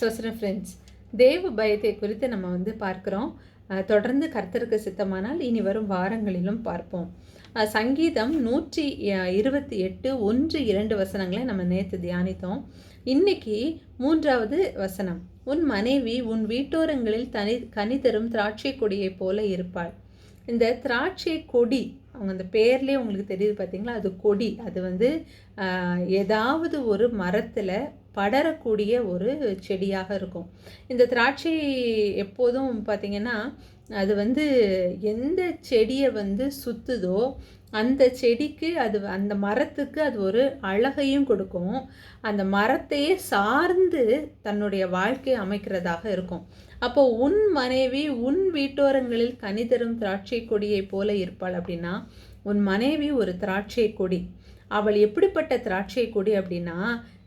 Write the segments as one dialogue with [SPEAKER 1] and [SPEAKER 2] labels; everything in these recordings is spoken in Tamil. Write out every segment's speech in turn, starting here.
[SPEAKER 1] சொசன ஃப்ரெண்ட்ஸ் தேவ பயத்தை குறித்து நம்ம வந்து பார்க்குறோம். தொடர்ந்து கர்த்தருக்கு சித்தமானால் இனி வரும் வாரங்களிலும் பார்ப்போம். சங்கீதம் நூற்றி இருபத்தி எட்டு ஒன்று இரண்டு வசனங்களை நம்ம நேற்று தியானித்தோம். இன்னைக்கு மூன்றாவது வசனம். உன் மனைவி உன் வீட்டோரங்களில் தனி கனி தரும் திராட்சை கொடியைப் போல இருப்பாள். இந்த திராட்சை கொடி அவங்க அந்த பேர்லேயே உங்களுக்கு தெரியுது பார்த்தீங்களா? அது கொடி. அது வந்து ஏதாவது ஒரு மரத்தில் படரக்கூடிய ஒரு செடியாக இருக்கும். இந்த திராட்சை எப்போதும் பார்த்தீங்கன்னா அது வந்து எந்த செடியை வந்து சுற்றுதோ அந்த செடிக்கு அது அந்த மரத்துக்கு அது ஒரு அழகையும் கொடுக்கும். அந்த மரத்தையே சார்ந்து தன்னுடைய வாழ்க்கை அமைக்கிறதாக இருக்கும். அப்போ உன் மனைவி உன் வீட்டோரங்களில் கனிதரும் திராட்சை கொடியைப் போல இருப்பாள் அப்படின்னா உன் மனைவி ஒரு திராட்சை கொடி. அவள் எப்படிப்பட்ட திராட்சை கொடி அப்படின்னா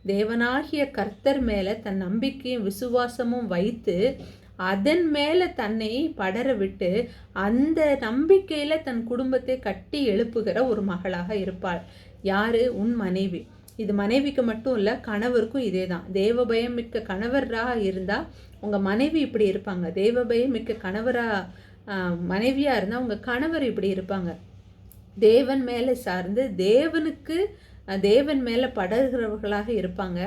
[SPEAKER 1] தேவனாகிய கர்த்தர் மேலே தன் நம்பிக்கையும் விசுவாசமும் வைத்து அதன் மேலே தன்னை படர விட்டு அந்த நம்பிக்கையில் தன் குடும்பத்தை கட்டி எழுப்புகிற ஒரு மகளாக இருப்பாள். யாரு? உன் மனைவி. இது மனைவிக்கு மட்டும் இல்லை கணவருக்கும் இதே தான். தேவபயம் மிக்க கணவராக இருந்தால் உங்கள் மனைவி இப்படி இருப்பாங்க. தேவபயம் மிக்க கணவராக மனைவியாக இருந்தால் உங்கள் கணவர் இப்படி இருப்பாங்க. தேவன் மேலே சார்ந்து தேவனுக்கு தேவன் மேலே படர்கிறவர்களாக இருப்பாங்க.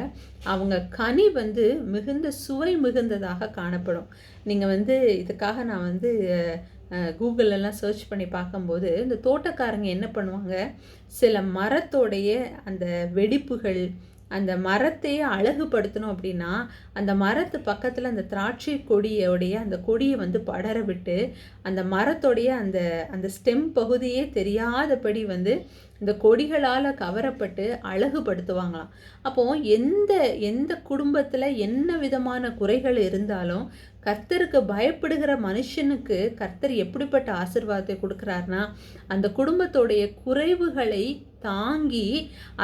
[SPEAKER 1] அவங்க கனி வந்து மிகுந்த சுவை மிகுந்ததாக காணப்படும். நீங்கள் வந்து இதுக்காக நான் வந்து கூகுளெல்லாம் சர்ச் பண்ணி பார்க்கும்போது இந்த தோட்டக்காரங்க என்ன பண்ணுவாங்க? சில மரத்தோடைய அந்த வெடிப்புகள் அந்த மரத்தையே அழகுபடுத்தணும் அப்படின்னா அந்த மரத்து பக்கத்தில் அந்த திராட்சை கொடியோடைய அந்த கொடியை வந்து படர விட்டு அந்த மரத்தோடைய அந்த அந்த ஸ்டெம் பகுதியே தெரியாதபடி வந்து இந்த கொடிகளால் கவரப்பட்டு அழகுபடுத்துவாங்களாம். அப்போ எந்த எந்த குடும்பத்தில் என்ன விதமான குறைகள் இருந்தாலும் கர்த்தருக்கு பயப்படுகிற மனுஷனுக்கு கர்த்தர் எப்படிப்பட்ட ஆசிர்வாதத்தை கொடுக்குறாருனா அந்த குடும்பத்தோடைய குறைவுகளை தாங்கி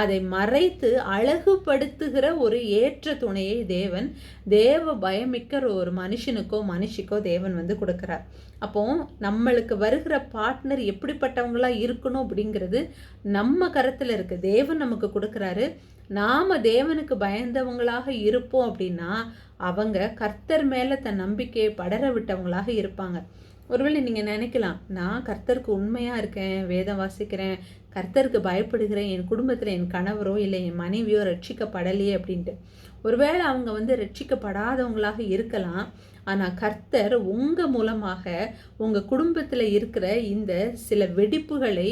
[SPEAKER 1] அதை மறைத்து அழகுபடுத்துகிற ஒரு ஏற்ற துணையை தேவன் தேவ பயமிக்கிற ஒரு மனுஷனுக்கோ மனுஷிக்கோ தேவன் வந்து கொடுக்குறார். அப்போ நம்மளுக்கு வருகிற பார்ட்னர் எப்படிப்பட்டவங்களா இருக்கணும் அப்படிங்கிறது நம்ம கரத்தில் இருக்குது தேவன் நமக்கு கொடுக்குறாரு. நாம தேவனுக்கு பயந்தவங்களாக இருப்போம் அப்படின்னா அவங்க கர்த்தர் மேலே தன் நம்பிக்கையை படர விட்டவங்களாக இருப்பாங்க. ஒருவேளை நீங்கள் நினைக்கலாம் நான் கர்த்தருக்கு உண்மையாக இருக்கேன் வேதம் வாசிக்கிறேன் கர்த்தருக்கு பயப்படுகிறேன் என் குடும்பத்தில் என் கணவரோ இல்லை என் மனைவியோ ரட்சிக்கப்படலையே அப்படின்ட்டு. ஒருவேளை அவங்க வந்து ரட்சிக்கப்படாதவங்களாக இருக்கலாம் ஆனால் கர்த்தர் உங்கள் மூலமாக உங்கள் குடும்பத்தில் இருக்கிற இந்த சில வெடிப்புகளை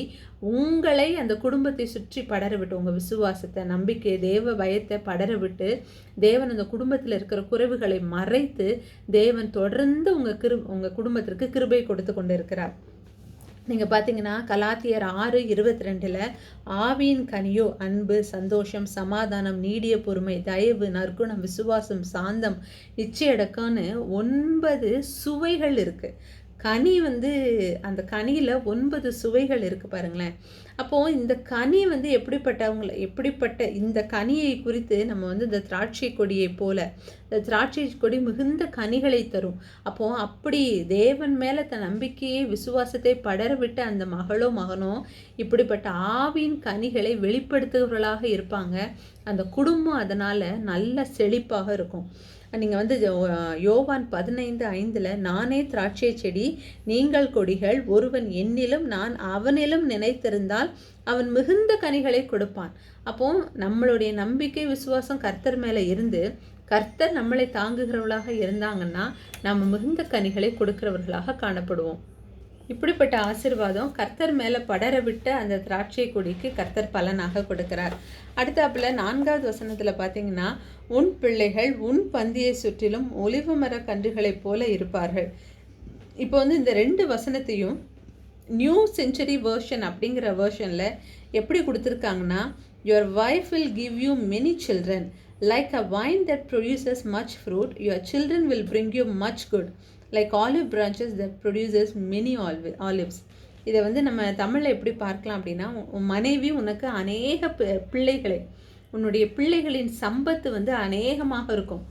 [SPEAKER 1] உங்களை அந்த குடும்பத்தை சுற்றி படர விட்டு உங்கள் விசுவாசத்தை நம்பிக்கை தேவ பயத்தை படர விட்டு தேவன் அந்த குடும்பத்தில் இருக்கிற குறைவுகளை மறைத்து தேவன் தொடர்ந்து உங்கள் கிரு உங்கள் குடும்பத்திற்கு கிருபை கொடுத்து கொண்டு இருக்கிறார் நீங்கள் பார்த்தீங்கன்னா கலாத்தியர் ஆறு இருபத்தி ரெண்டில் ஆவியின் கனியோ அன்பு சந்தோஷம் சமாதானம் நீடிய பொறுமை தயவு நற்குணம் விசுவாசம் சாந்தம் இச்சையடக்கம்னு ஒன்பது சுவைகள் இருக்குது கனி வந்து அந்த கனியில் ஒன்பது சுவைகள் இருக்குது பாருங்களேன். அப்போது இந்த கனி வந்து எப்படிப்பட்டவங்களை எப்படிப்பட்ட இந்த கனியை குறித்து நம்ம வந்து இந்த திராட்சை கொடியை போல இந்த திராட்சை கொடி மிகுந்த கனிகளை தரும். அப்போது அப்படி தேவன் மேலே தன் நம்பிக்கையை விசுவாசத்தை படரவிட்ட அந்த மகளோ மகனோ இப்படிப்பட்ட ஆவின் கனிகளை வெளிப்படுத்துகிறவர்களாக இருப்பாங்க. அந்த குடும்பம் அதனால் நல்ல செழிப்பாக இருக்கும். நீங்கள் வந்து யோவான் பதினைந்து ஐந்தில் நானே திராட்சை செடி நீங்கள் கொடிகள் ஒருவன் என்னிலும் நான் அவனிலும் நினைத்திருந்தால் அவன் மிகுந்த கனிகளை கொடுப்பான். அப்போ நம்மளுடைய நம்பிக்கை விசுவாசம் கர்த்தர் மேலே இருந்து கர்த்தர் நம்மளை தாங்குகிறவர்களாக இருந்தாங்கன்னா நம்ம மிகுந்த கனிகளை கொடுக்கிறவர்களாக காணப்படுவோம். இப்படிப்பட்ட ஆசீர்வாதம் கர்த்தர் மேலே படர விட்ட அந்த திராட்சை கொடிக்கு கர்த்தர் பலனாக கொடுக்கிறார். அடுத்தாப்புல நான்காவது வசனத்தில் பார்த்தீங்கன்னா உன் பிள்ளைகள் உன் பந்தியை சுற்றிலும் ஒளிவு மர கன்றுகளைப் போல இருப்பார்கள். இப்போ வந்து இந்த ரெண்டு வசனத்தையும் நியூ செஞ்சுரி வேர்ஷன் அப்படிங்கிற வேர்ஷனில் எப்படி கொடுத்துருக்காங்கன்னா your wife will give you many children like a vine that produces much fruit your children will bring you much good like olive branches that produces many Alvi olives இதை வந்து நம்ம தமிழில் எப்படி பார்க்கலாம் அப்படின்னா மனைவி உனக்கு அநேக பி- பிள்ளைகளை. உன்னுடைய பிள்ளைகளின் சம்பத்து வந்து அநேகமாக இருக்கும்.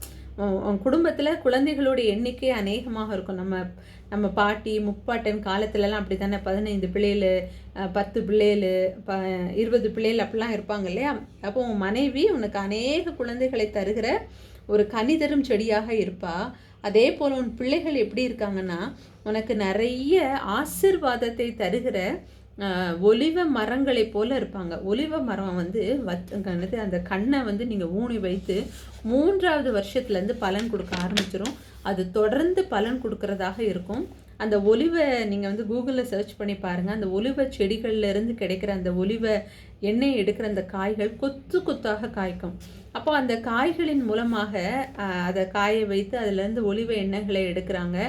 [SPEAKER 1] குடும்பத்தில் குழந்தைகளுடைய எண்ணிக்கை அநேகமாக இருக்கும். நம்ம நம்ம பாட்டி முப்பாட்டன் காலத்துலலாம் அப்படி தானே பதினைந்து பிள்ளைகள் பத்து பிள்ளைகள் ப இருபது பிள்ளைகள் அப்படிலாம் இருப்பாங்க இல்லையா? அப்போ உன் மனைவி உனக்கு அநேக குழந்தைகளை தருகிற ஒரு கனிதரும் செடியாக இருப்பா. அதே போல் உன் பிள்ளைகள் எப்படி இருக்காங்கன்னா உனக்கு நிறைய ஆசிர்வாதத்தை தருகிற ஒலிவ மரங்களை போல இருப்பாங்க. ஒலிவ மரம் வந்து வச்சு அந்த கண்ணை வந்து நீங்கள் ஊனி வைத்து மூன்றாவது வருஷத்துலேருந்து பலன் கொடுக்க ஆரம்பிச்சிடும் அது தொடர்ந்து பலன் கொடுக்கறதாக இருக்கும். அந்த ஒலிவை நீங்கள் வந்து கூகுளில் சர்ச் பண்ணி பாருங்கள் அந்த ஒலிவ செடிகள்லேருந்து கிடைக்கிற அந்த ஒலிவ எண்ணெய் எடுக்கிற அந்த காய்கள் கொத்து கொத்தாக காய்க்கும். அப்போ அந்த காய்களின் மூலமாக அதை காய வைத்து அதுலேருந்து ஒலிவ எண்ணெய்களை எடுக்கிறாங்க.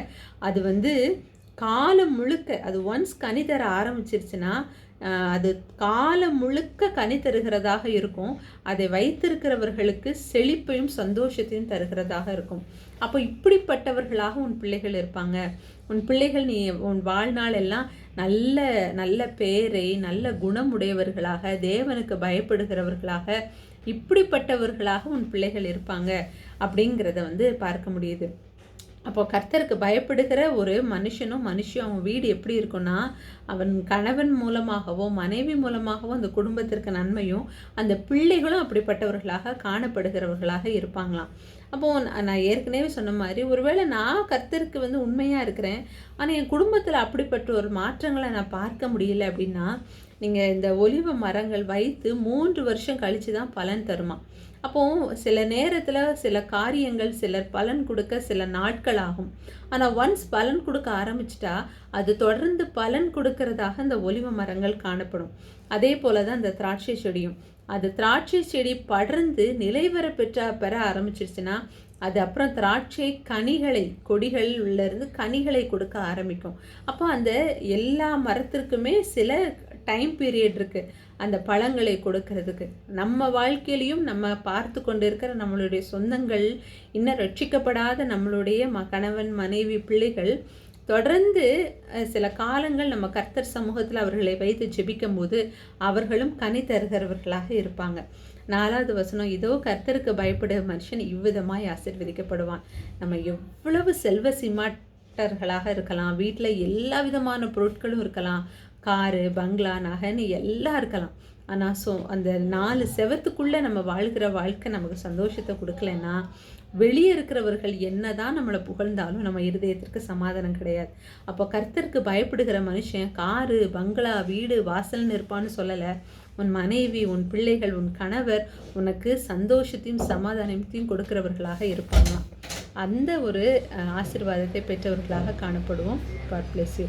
[SPEAKER 1] அது வந்து காலம் முழுக்க அது ஒன்ஸ் கனி தர ஆரம்பிச்சிருச்சுன்னா அது காலம் முழுக்க கனி தருகிறதாக இருக்கும். அதை வைத்திருக்கிறவர்களுக்கு செழிப்பையும் சந்தோஷத்தையும் தருகிறதாக இருக்கும். அப்போ இப்படிப்பட்டவர்களாக உன் பிள்ளைகள் இருப்பாங்க. உன் பிள்ளைகள் நீ உன் வாழ்நாள் எல்லாம் நல்ல நல்ல பேரை நல்ல குணமுடையவர்களாக தேவனுக்கு பயப்படுகிறவர்களாக இப்படிப்பட்டவர்களாக உன் பிள்ளைகள் இருப்பாங்க அப்படிங்கிறத வந்து பார்க்க முடியுது. அப்போ கர்த்தருக்கு பயப்படுகிற ஒரு மனுஷனும் மனுஷன் அவன் வீடு எப்படி இருக்குன்னா அவன் கணவன் மூலமாகவோ மனைவி மூலமாகவோ அந்த குடும்பத்திற்கு நன்மையும் அந்த பிள்ளைகளும் அப்படிப்பட்டவர்களாக காணப்படுகிறவர்களாக இருப்பாங்களாம். அப்போது நான் ஏற்கனவே சொன்ன மாதிரி ஒருவேளை நான் கர்த்தருக்கு வந்து உண்மையாக இருக்கிறேன் ஆனால் என் குடும்பத்தில் அப்படிப்பட்ட ஒரு மாற்றங்களை நான் பார்க்க முடியல அப்படின்னா நீங்கள் இந்த ஒலிவ மரங்கள் வைத்து மூன்று வருஷம் கழித்து தான் பலன் தருமா அப்போது சில நேரத்தில் சில காரியங்கள் சிலர் பலன் கொடுக்க சில நாட்கள் ஆகும் ஆனால் ஒன்ஸ் பலன் கொடுக்க ஆரம்பிச்சிட்டா அது தொடர்ந்து பலன் கொடுக்கறதாக அந்த ஒலிவ மரங்கள் காணப்படும். அதே போல தான் அந்த திராட்சை செடியும். அது திராட்சை செடி படர்ந்து நிலைவர பெற்ற பெற ஆரம்பிச்சிருச்சுன்னா அது அப்புறம் திராட்சை கனிகளை கொடிகள் உள்ளேருந்து கனிகளை கொடுக்க ஆரம்பிக்கும். அப்போ அந்த எல்லா மரத்திற்குமே சில டைம் பீரியட் இருக்குது அந்த பழங்களை கொடுக்கறதுக்கு. நம்ம வாழ்க்கையிலையும் நம்ம பார்த்து கொண்டு இருக்கிற நம்மளுடைய சொந்தங்கள் இன்னும் ரட்சிக்கப்படாத நம்மளுடைய ம கணவன் மனைவி பிள்ளைகள் தொடர்ந்து சில காலங்கள் நம்ம கர்த்தர் சமூகத்தில் அவர்களை வைத்து ஜெபிக்கும் போது அவர்களும் கனி தருகிறவர்களாக இருப்பாங்க. நாலாவது வசனம் இதோ கர்த்தருக்கு பயப்பட மனுஷன் இவ்விதமாய் ஆசிர்வதிக்கப்படுவான். நம்ம எவ்வளவு செல்வ சிமாட்டர்களாக இருக்கலாம் வீட்டில் எல்லா விதமான பொருட்களும் இருக்கலாம். காரு பங்களா நகைன்னு எல்லாம் இருக்கலாம். ஆனால் ஸோ அந்த நாலு செவத்துக்குள்ளே நம்ம வாழ்கிற வாழ்க்கை நமக்கு சந்தோஷத்தை கொடுக்கலன்னா வெளியே இருக்கிறவர்கள் என்ன தான் நம்மளை புகழ்ந்தாலும் நம்ம இருதயத்திற்கு சமாதானம் கிடையாது. அப்போ கர்த்தருக்கு பயப்படுகிற மனுஷன் காரு பங்களா வீடு வாசல்னு இருப்பான்னு சொல்லலை. உன் மனைவி உன் பிள்ளைகள் உன் கணவர் உனக்கு சந்தோஷத்தையும் சமாதானத்தையும் கொடுக்கிறவர்களாக இருப்பாங்களாம் அந்த ஒரு ஆசிர்வாதத்தை பெற்றவர்களாக காணப்படுவோம். God bless you